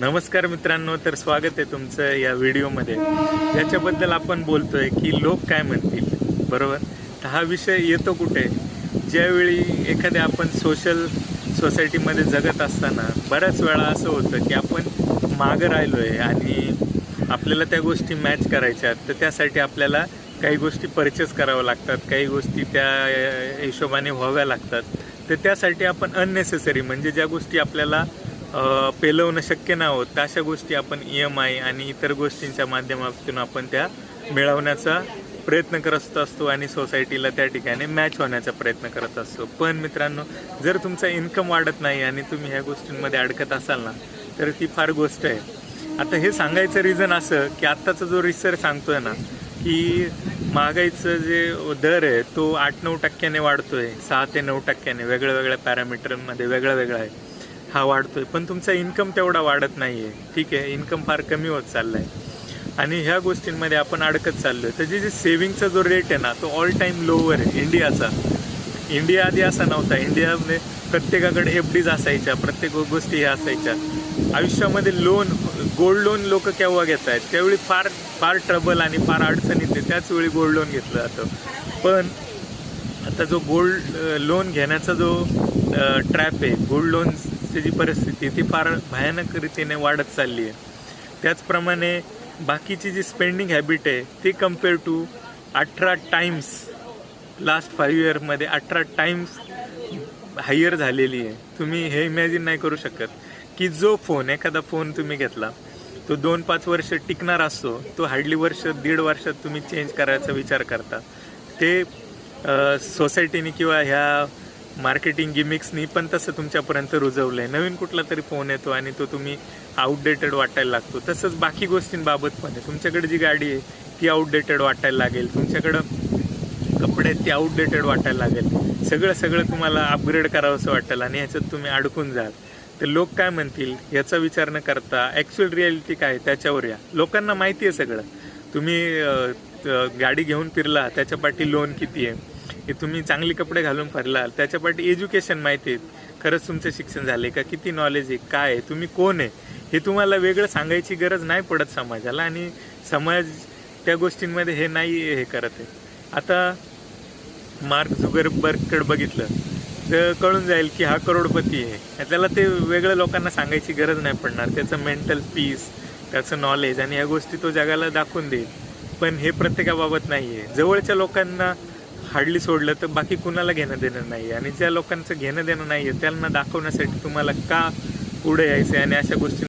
नमस्कार मित्रांनो तर स्वागत आहे तुमचं या व्हिडिओमध्ये. याच्याबद्दल आपण बोलतोय की लोक काय म्हणतील बरोबर? तर हा विषय येतो कुठे? ज्यावेळी एखाद्या आपण सोशल सोसायटीमध्ये जगत असताना बऱ्याच वेळा असं होतं की आपण मागं राहिलो आहे आणि आपल्याला त्या गोष्टी मॅच करायच्या तर त्यासाठी आपल्याला काही गोष्टी परचेस कराव्या लागतात काही गोष्टी त्या हिशोबाने व्हाव्या लागतात. तर त्यासाठी आपण अननेसेसरी म्हणजे ज्या गोष्टी आपल्याला पेलवणं शक्य नाही होत. तर अशा गोष्टी आपण ई एम आय आणि इतर गोष्टींच्या माध्यमातून आपण त्या मिळवण्याचा प्रयत्न करत असतो आणि सोसायटीला त्या ठिकाणी मॅच होण्याचा प्रयत्न करत असतो. पण मित्रांनो जर तुमचा इन्कम वाढत नाही आणि तुम्ही ह्या गोष्टींमध्ये अडकत असाल ना तर ती फार गोष्ट आहे. आता हे सांगायचं रिझन असं की आत्ताचा जो रिसर्च सांगतोय ना की महागाईचं जे दर आहे तो आठ नऊ टक्क्याने वाढतोय सहा ते नऊ टक्क्याने वेगळ्या वेगळ्या पॅरामीटरमध्ये वेगळा वेगळा आहे हा वाढतोय. पण तुमचा इन्कम तेवढा वाढत नाही आहे ठीक आहे इन्कम फार कमी होत चालला आहे आणि ह्या गोष्टींमध्ये आपण अडकत चाललो आहे तर जे जे सेव्हिंगचा जो रेट आहे ना तो ऑल टाईम लोवर आहे. इंडियाचा. इंडिया आधी असा नव्हता. इंडियामध्ये प्रत्येकाकडे एफ डीज असायच्या प्रत्येक गोष्टी ह्या असायच्या. आयुष्यामध्ये लोन गोल्ड लोन लोक केव्हा घेत आहेत? त्यावेळी फार फार ट्रबल आणि फार अडचण येते त्याच वेळी गोल्ड लोन घेतलं जातं. पण आता जो गोल्ड लोन घेण्याचा जो ट्रॅप आहे गोल्ड लोन लोनची जी परिस्थिती ती फार भयानक रीतीने वाढत चालली आहे. त्याचप्रमाणे बाकीची जी स्पेंडिंग हॅबिट आहे ती कंपेअर टू अठरा टाइम्स लास्ट फाईव्ह इयरमध्ये अठरा टाइम्स हायर झालेली आहे. तुम्ही हे इमॅजिन नाही करू शकत की जो फोन एखादा फोन तुम्ही घेतला तो दोन पाच वर्ष टिकणार असतो तो हार्डली वर्ष दीड वर्षात तुम्ही चेंज करायचा विचार करता. ते सोसायटीने किंवा ह्या मार्केटिंग गिमिक्सनी पण तसं तुमच्यापर्यंत रुजवलं आहे नवीन कुठला तरी फोन येतो आणि तो तुम्ही आउटडेटेड वाटायला लागतो. तसंच बाकी गोष्टींबाबत पण आहे. तुमच्याकडे जी गाडी आहे ती आउटडेटेड वाटायला लागेल. तुमच्याकडं कपडे आहेत ते आउटडेटेड वाटायला लागेल. सगळं सगळं तुम्हाला अपग्रेड करावंसं वाटेल आणि ह्याच्यात तुम्ही अडकून जाल. तर लोक काय म्हणतील याचा विचार न करता ॲक्च्युअल रियालिटी काय त्याच्यावर या. लोकांना माहिती आहे सगळं. तुम्ही गाडी घेऊन फिरला त्याच्या पाठी लोन किती आहे? हे तुम्ही चांगले कपडे घालून फरलाल त्याच्यापाठी एज्युकेशन माहिती आहे. खरंच तुमचं शिक्षण झाले का? किती नॉलेज आहे? काय आहे? तुम्ही कोण आहे? हे तुम्हाला वेगळं सांगायची गरज नाही पडत समाजाला आणि समाज त्या गोष्टींमध्ये हे नाही हे करत आहे. आता मार्क झुगरबर्गकडे बघितलं तर कळून जाईल की हा करोडपती आहे. त्याला ते वेगळ्या लोकांना सांगायची गरज नाही पडणार. त्याचं मेंटल पीस त्याचं नॉलेज आणि ह्या गोष्टी तो जगाला दाखवून देईल. पण हे प्रत्येकाबाबत नाही आहे जवळच्या लोकांना हार्डली सोडलं तर बाकी कुणाला घेणं देणं नाही आणि ज्या लोकांचं घेणं देणं नाही आहे त्यांना दाखवण्यासाठी तुम्हाला का पुढे यायचं आणि अशा गोष्टी